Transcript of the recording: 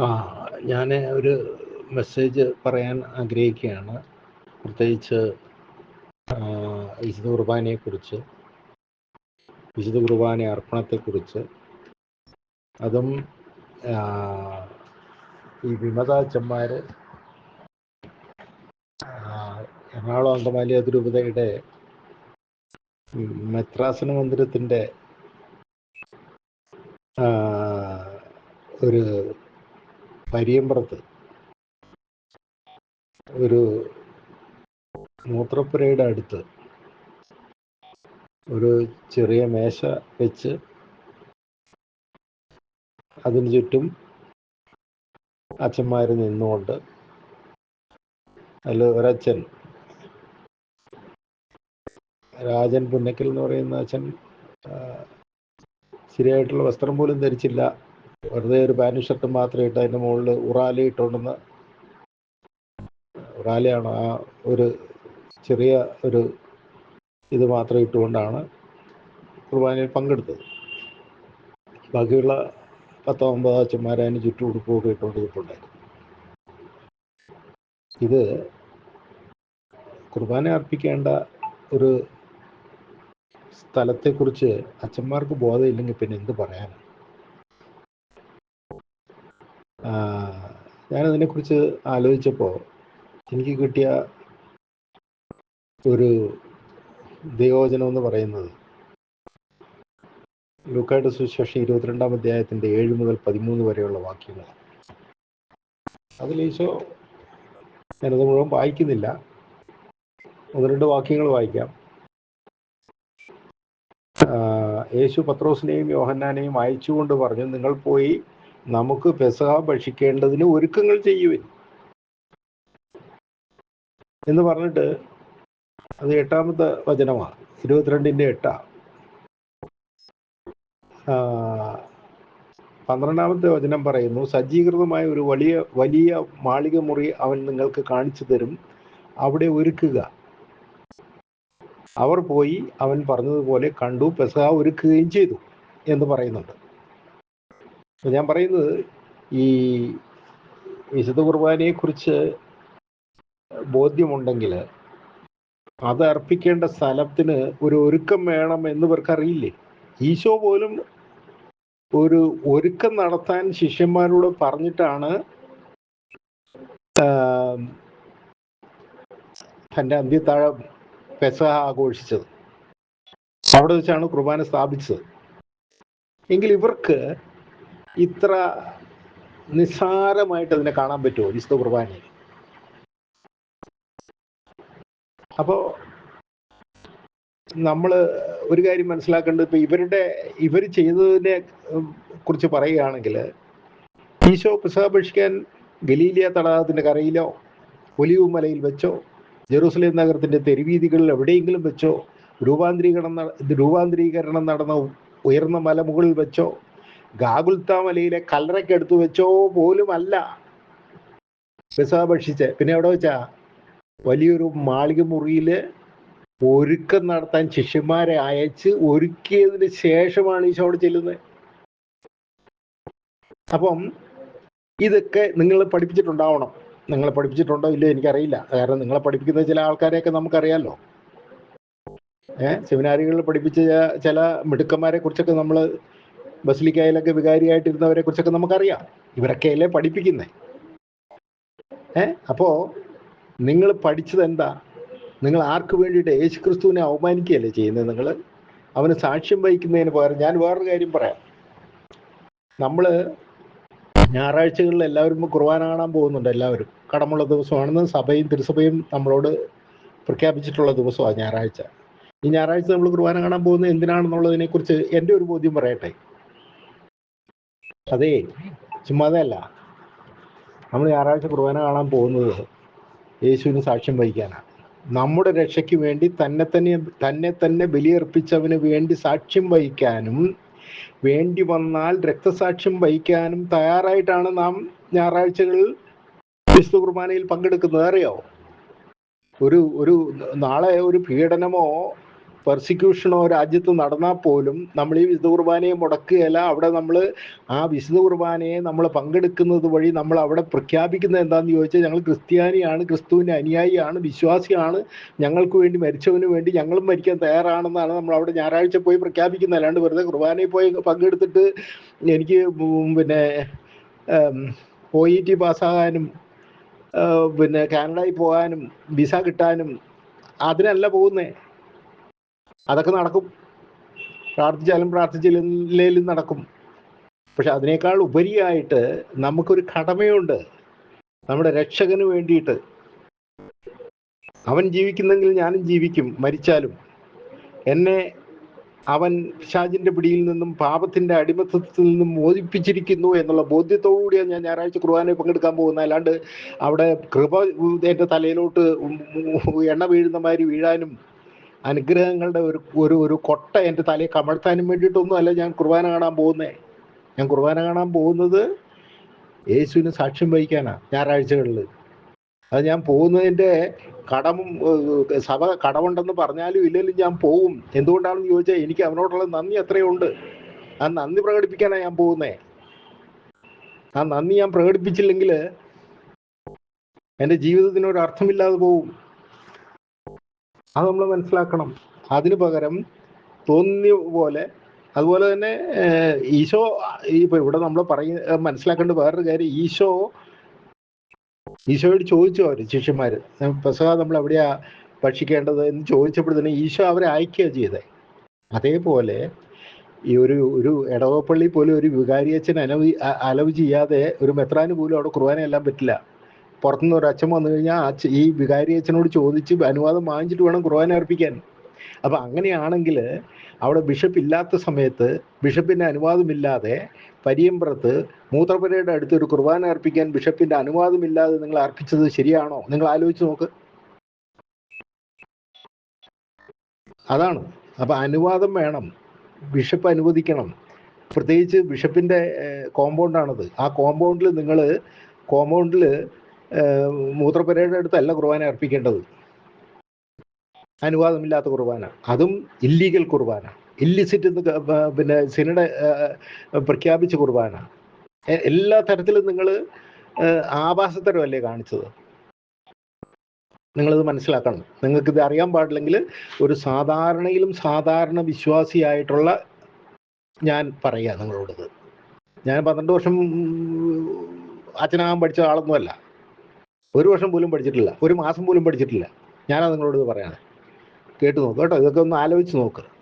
ആ ഞാൻ ഒരു മെസ്സേജ് പറയാൻ ആഗ്രഹിക്കുകയാണ്. പ്രത്യേകിച്ച് വിശുദ്ധ കുർബാനയെക്കുറിച്ച് വിശുദ്ധ കുർബാന അർപ്പണത്തെക്കുറിച്ച്. അതും ഈ വിമതാച്ചന്മാർ എറണാകുളം അങ്കമാലി അതിരൂപതയുടെ മെത്രാസന മന്ദിരത്തിന്റെ ഒരു പരിയമ്പറത്ത് ഒരു മൂത്രപ്പുരയുടെ അടുത്ത് ഒരു ചെറിയ മേശ വെച്ച് അതിന് ചുറ്റും അച്ഛന്മാർ നിന്നുകൊണ്ട് അതിൽ ഒരച്ഛൻ. രാജൻ പുന്നക്കൽ എന്ന് പറയുന്ന അച്ഛൻ ശരിയായിട്ടുള്ള വസ്ത്രം പോലും ധരിച്ചില്ല. വെറുതെ ഒരു പാന്റ് ഷർട്ടും മാത്രം ഇട്ട് അതിന്റെ മുകളിൽ ഉറാല ഇട്ടുകൊണ്ടെന്ന് ഉറാലയാണ് ആ ഒരു ചെറിയ ഒരു ഇത് മാത്രം ഇട്ടുകൊണ്ടാണ് കുർബാനയിൽ പങ്കെടുത്തത്. ബാക്കിയുള്ള പത്തോ ഒമ്പതോ അച്ഛന്മാരെ അതിന് ചുറ്റും ഇത് കുർബാന അർപ്പിക്കേണ്ട ഒരു സ്ഥലത്തെക്കുറിച്ച് അച്ഛന്മാർക്ക് ബോധമില്ലെങ്കിൽ പിന്നെ എന്ത് പറയാനാണ് ഞാനതിനെക്കുറിച്ച് ആലോചിച്ചപ്പോൾ എനിക്ക് കിട്ടിയ ഒരു ദൈവവചനം എന്ന് പറയുന്നത് ലൂക്കായുടെ സുശേഷം ഇരുപത്തിരണ്ടാം അധ്യായത്തിന്റെ ഏഴ് മുതൽ പതിമൂന്ന് വരെയുള്ള വാക്യങ്ങളാണ്. അതിൽ ഈശോ ഞാനത് മുഴുവൻ വായിക്കുന്നില്ല. ഒന്ന് രണ്ട് വാക്യങ്ങൾ വായിക്കാം. യേശു പത്രോസിനെയും യോഹന്നാനെയും അയച്ചുകൊണ്ട് പറഞ്ഞു നിങ്ങൾ പോയി നമുക്ക് പെസഹ ഭക്ഷിക്കേണ്ടതിന് ഒരുക്കങ്ങൾ ചെയ്യുവിൻ. എന്ന് പറഞ്ഞിട്ട് അത് എട്ടാമത്തെ വചനമാണ്. ഇരുപത്തിരണ്ടിന്റെ എട്ടാ. പന്ത്രണ്ടാമത്തെ വചനം പറയുന്നു സജ്ജീകൃതമായ ഒരു വലിയ വലിയ മാളിക മുറി അവൻ നിങ്ങൾക്ക് കാണിച്ചു തരും. അവിടെ ഒരുക്കുക. അവർ പോയി അവൻ പറഞ്ഞതുപോലെ കണ്ടു പെസഹ ഒരുക്കുകയും ചെയ്തു എന്ന് പറയുന്നുണ്ട്. ഞാൻ പറയുന്നത് ഈ വിശുദ്ധ കുർബാനയെ കുറിച്ച് ബോധ്യമുണ്ടെങ്കിൽ അത് അർപ്പിക്കേണ്ട സ്ഥലത്തിന് ഒരു ഒരുക്കം വേണം എന്ന് ഇവർക്ക് അറിയില്ലേ ഈശോ പോലും ഒരു ഒരുക്കം നടത്താൻ ശിഷ്യന്മാരോട് പറഞ്ഞിട്ടാണ് തന്റെ അന്ത്യത്താഴ പെസഹ ആഘോഷിച്ചത്. അവിടെ വെച്ചാണ് കുർബാന സ്ഥാപിച്ചത്. എങ്കിൽ ഇവർക്ക് ഇത്ര നിസ്സാരമായിട്ട് അതിനെ കാണാൻ പറ്റുമോ? വിശുദ്ധ കുർബാനയെ അപ്പോ നമ്മൾ ഒരു കാര്യം മനസ്സിലാക്കേണ്ടത് ഇപ്പൊ ഇവരുടെ ഇവർ ചെയ്തതിനെ കുറിച്ച് പറയുകയാണെങ്കിൽ ഈശോ പ്രസാപക്ഷിക്കാൻ ഗലീലിയ തടാകത്തിന്റെ കരയിലോ ഒലിവ് മലയിൽ വെച്ചോ ജെറൂസലേം നഗരത്തിന്റെ തെരുവീതികളിൽ എവിടെയെങ്കിലും വെച്ചോ രൂപാന്തരീകരണം രൂപാന്തരീകരണം നടന്ന ഉയർന്ന മലമുകളിൽ വെച്ചോ ഗാഗുൽത്ത മലയിലെ കല്ലറയ്ക്കടുത്ത് വെച്ചോ പോലും അല്ല പെസഹ ഭക്ഷിച്ച്. പിന്നെ എവിടെ വെച്ചാ? വലിയൊരു മാളിക മുറിയിൽ ഒരുക്കം നടത്താൻ ശിഷ്യന്മാരെ അയച്ച് ഒരുക്കിയതിന് ശേഷമാണ് ഈശോ അവിടെ ചെല്ലുന്നത്. അപ്പം ഇതൊക്കെ നിങ്ങൾ പഠിപ്പിച്ചിട്ടുണ്ടാവണം. നിങ്ങൾ പഠിപ്പിച്ചിട്ടുണ്ടോ ഇല്ലയോ എനിക്കറിയില്ല. കാരണം നിങ്ങളെ പഠിപ്പിക്കുന്ന ചില ആൾക്കാരെയൊക്കെ നമുക്കറിയാമല്ലോ ഏഹ് സെമിനാരികളിൽ പഠിപ്പിച്ച ചില മിടുക്കന്മാരെ കുറിച്ചൊക്കെ നമ്മൾ ബസിലിക്കായിലൊക്കെ വികാരിയായിട്ടിരുന്നവരെ കുറിച്ചൊക്കെ നമുക്കറിയാം. ഇവരൊക്കെയല്ലേ പഠിപ്പിക്കുന്നേ? ഏ? അപ്പോ നിങ്ങൾ പഠിച്ചത് എന്താ? നിങ്ങൾ ആർക്ക് വേണ്ടിയിട്ട് യേശു ക്രിസ്തുവിനെ അവമാനിക്കുകയല്ലേ ചെയ്യുന്നത് നിങ്ങൾ അവന് സാക്ഷ്യം വഹിക്കുന്നതിന് പകരം ഞാൻ വേറൊരു കാര്യം പറയാം. നമ്മൾ ഞായറാഴ്ചകളിൽ എല്ലാവരും കുർബാന കാണാൻ പോകുന്നുണ്ട് എല്ലാവരും. കടമുള്ള ദിവസമാണെന്ന് സഭയും തിരുസഭയും നമ്മളോട് പ്രഖ്യാപിച്ചിട്ടുള്ള ദിവസമാണ് ഞായറാഴ്ച. ഈ ഞായറാഴ്ച നമ്മൾ കുർബാന കാണാൻ പോകുന്നത് എന്തിനാണെന്നുള്ളതിനെ കുറിച്ച് എന്റെ ഒരു ബോധ്യം പറയട്ടെ? അതേ ചുമ്മാതല്ല. നമ്മൾ ഞായറാഴ്ച കുർബാന കാണാൻ പോകുന്നത് യേശുവിന് സാക്ഷ്യം വഹിക്കാനാണ്. നമ്മുടെ രക്ഷയ്ക്ക് വേണ്ടി തന്നെ തന്നെ തന്നെ തന്നെ ബലിയർപ്പിച്ചവന് വേണ്ടി സാക്ഷ്യം വഹിക്കാനും വേണ്ടി വന്നാൽ രക്തസാക്ഷ്യം വഹിക്കാനും തയ്യാറായിട്ടാണ് നാം ഞായറാഴ്ചകളിൽ വിശുദ്ധ കുർബാനയിൽ പങ്കെടുക്കുന്നത്. അറിയോ? ഒരു ഒരു നാളെ ഒരു പീഡനമോ പെർസിക്യൂഷനോ രാജ്യത്ത് നടന്നാൽ പോലും നമ്മൾ ഈ വിശുദ്ധ കുർബാനയെ മുടക്കുകയല്ല. അവിടെ നമ്മൾ ആ വിശുദ്ധ കുർബാനയെ നമ്മൾ പങ്കെടുക്കുന്നത് വഴി നമ്മൾ അവിടെ പ്രഖ്യാപിക്കുന്നത് എന്താണെന്ന് ചോദിച്ചാൽ ഞങ്ങൾ ക്രിസ്ത്യാനിയാണ് ക്രിസ്തുവിന്റെ അനുയായിയാണ് വിശ്വാസിയാണ്. ഞങ്ങൾക്ക് വേണ്ടി മരിച്ചവന് വേണ്ടി ഞങ്ങളും മരിക്കാൻ തയ്യാറാണെന്നാണ് നമ്മൾ അവിടെ ഞായറാഴ്ച പോയി പ്രഖ്യാപിക്കുന്നത്. അല്ലാണ്ട് വെറുതെ കുർബാനയിൽ പോയി പങ്കെടുത്തിട്ട് എനിക്ക് പിന്നെ ഒ ഇ ടി പാസ്സാകാനും പിന്നെ കാനഡയിൽ പോകാനും വിസ കിട്ടാനും അതിനല്ല പോകുന്നേ. അതൊക്കെ നടക്കും. പ്രാർത്ഥിച്ചാലും പ്രാർത്ഥിച്ചില്ലെങ്കിലും നടക്കും. പക്ഷെ അതിനേക്കാൾ ഉപരിയായിട്ട് നമുക്കൊരു കടമയുണ്ട്. നമ്മുടെ രക്ഷകന് വേണ്ടിയിട്ട്. അവൻ ജീവിക്കുന്നെങ്കിൽ ഞാനും ജീവിക്കും മരിച്ചാലും. എന്നെ അവൻ ഷാജിന്റെ പിടിയിൽ നിന്നും പാപത്തിന്റെ അടിമത്തത്തിൽ നിന്നും മോചിപ്പിച്ചിരിക്കുന്നു എന്നുള്ള ബോധ്യത്തോടുകൂടിയാണ് ഞാൻ ഞായറാഴ്ച കുർബാനയിൽ പങ്കെടുക്കാൻ പോകുന്നത്. അല്ലാണ്ട് അവിടെ കൃപ എന്റെ തലയിലോട്ട് എണ്ണ വീഴുന്ന മാതിരി വീഴാനും അനുഗ്രഹങ്ങളുടെ ഒരു ഒരു ഒരു കൊട്ട എന്റെ തലയിൽ കമഴ്ത്താനും വേണ്ടിയിട്ടൊന്നും അല്ല ഞാൻ കുർബാന കാണാൻ പോകുന്നേ. ഞാൻ കുർബാന കാണാൻ പോകുന്നത് യേശുവിന് സാക്ഷ്യം വഹിക്കാനാണ് ഞായറാഴ്ചകളിൽ. അത് ഞാൻ പോകുന്നതിന്റെ കടമും സഭ കടമുണ്ടെന്ന് പറഞ്ഞാലും ഇല്ലെങ്കിലും ഞാൻ പോവും എന്തുകൊണ്ടാണെന്ന് ചോദിച്ചാൽ എനിക്ക് അവനോടുള്ള നന്ദി അത്രയുണ്ട്. ആ നന്ദി പ്രകടിപ്പിക്കാനാണ് ഞാൻ പോകുന്നേ. ആ നന്ദി ഞാൻ പ്രകടിപ്പിച്ചില്ലെങ്കിൽ എന്റെ ജീവിതത്തിന് ഒരു അർത്ഥമില്ലാതെ പോവും അത് നമ്മൾ മനസ്സിലാക്കണം. അതിനു പകരം തോന്നിയ പോലെ അതുപോലെ തന്നെ ഈശോ ഇപ്പൊ ഇവിടെ നമ്മൾ പറയ മനസ്സിലാക്കേണ്ട വേറൊരു കാര്യം ഈശോ ഈശോയോട് ചോദിച്ചു അവർ ശിഷ്യന്മാര്. പ്രസവ നമ്മൾ എവിടെയാ ഭക്ഷിക്കേണ്ടത് എന്ന് ചോദിച്ചപ്പോഴത്തേന് ഈശോ അവരെ അയക്കുക ചെയ്തേ. അതേപോലെ ഈ ഒരു ഒരു ഇടവപ്പള്ളി പോലും ഒരു വികാരിയച്ഛൻ അനവ് അലവ് ചെയ്യാതെ ഒരു മെത്രാന് പോലും അവിടെ കുർബാന എല്ലാം പറ്റില്ല. പുറത്തുനിന്ന് ഒരു അച്ഛൻ വന്നു കഴിഞ്ഞാൽ ഈ വികാരിയച്ഛനോട് ചോദിച്ച് അനുവാദം വാങ്ങിച്ചിട്ട് വേണം കുർബാന അർപ്പിക്കാൻ. അപ്പൊ അങ്ങനെയാണെങ്കിൽ അവിടെ ബിഷപ്പ് ഇല്ലാത്ത സമയത്ത് ബിഷപ്പിന്റെ അനുവാദമില്ലാതെ പരിയമ്പ്രത്ത് മൂത്രപ്പുരയുടെ അടുത്ത് ഒരു കുർബാന അർപ്പിക്കാൻ ബിഷപ്പിന്റെ അനുവാദമില്ലാതെ നിങ്ങൾ അർപ്പിച്ചത് ശരിയാണോ? നിങ്ങൾ ആലോചിച്ച് നോക്ക്. അതാണ്. അപ്പൊ അനുവാദം വേണം. ബിഷപ്പ് അനുവദിക്കണം. പ്രത്യേകിച്ച് ബിഷപ്പിന്റെ കോമ്പൗണ്ടാണത് ആ കോമ്പൗണ്ടിൽ നിങ്ങൾ കോമ്പൗണ്ടിൽ മൂത്രപ്പുരയുടെ അടുത്തല്ല കുർബാന അർപ്പിക്കേണ്ടത്. അനുവാദമില്ലാത്ത കുർബാന. അതും ഇല്ലീഗൽ കുർബാന. ഇല്ലിസിറ്റ് പിന്നെ സിനഡ് പ്രഖ്യാപിച്ച കുർബാന. എല്ലാ തരത്തിലും നിങ്ങൾ ആഭാസത്തരമല്ലേ കാണിച്ചത്. നിങ്ങളിത് മനസ്സിലാക്കണം. നിങ്ങൾക്ക് ഇത് അറിയാൻ പാടില്ലെങ്കിൽ ഒരു സാധാരണയിലും സാധാരണ വിശ്വാസിയായിട്ടുള്ള ഞാൻ പറയാ നിങ്ങളോടത്. ഞാൻ പന്ത്രണ്ട് വർഷം അച്ഛനാകാൻ പഠിച്ച ആളൊന്നുമല്ല. ഒരു വർഷം പോലും പഠിച്ചിട്ടില്ല. ഒരു മാസം പോലും പഠിച്ചിട്ടില്ല. ഞാനത് നിങ്ങളോട് ഇത് പറയാണ്. കേട്ട് നോക്ക് കേട്ടോ. ഇതൊക്കെ ഒന്ന് ആലോചിച്ച് നോക്ക്.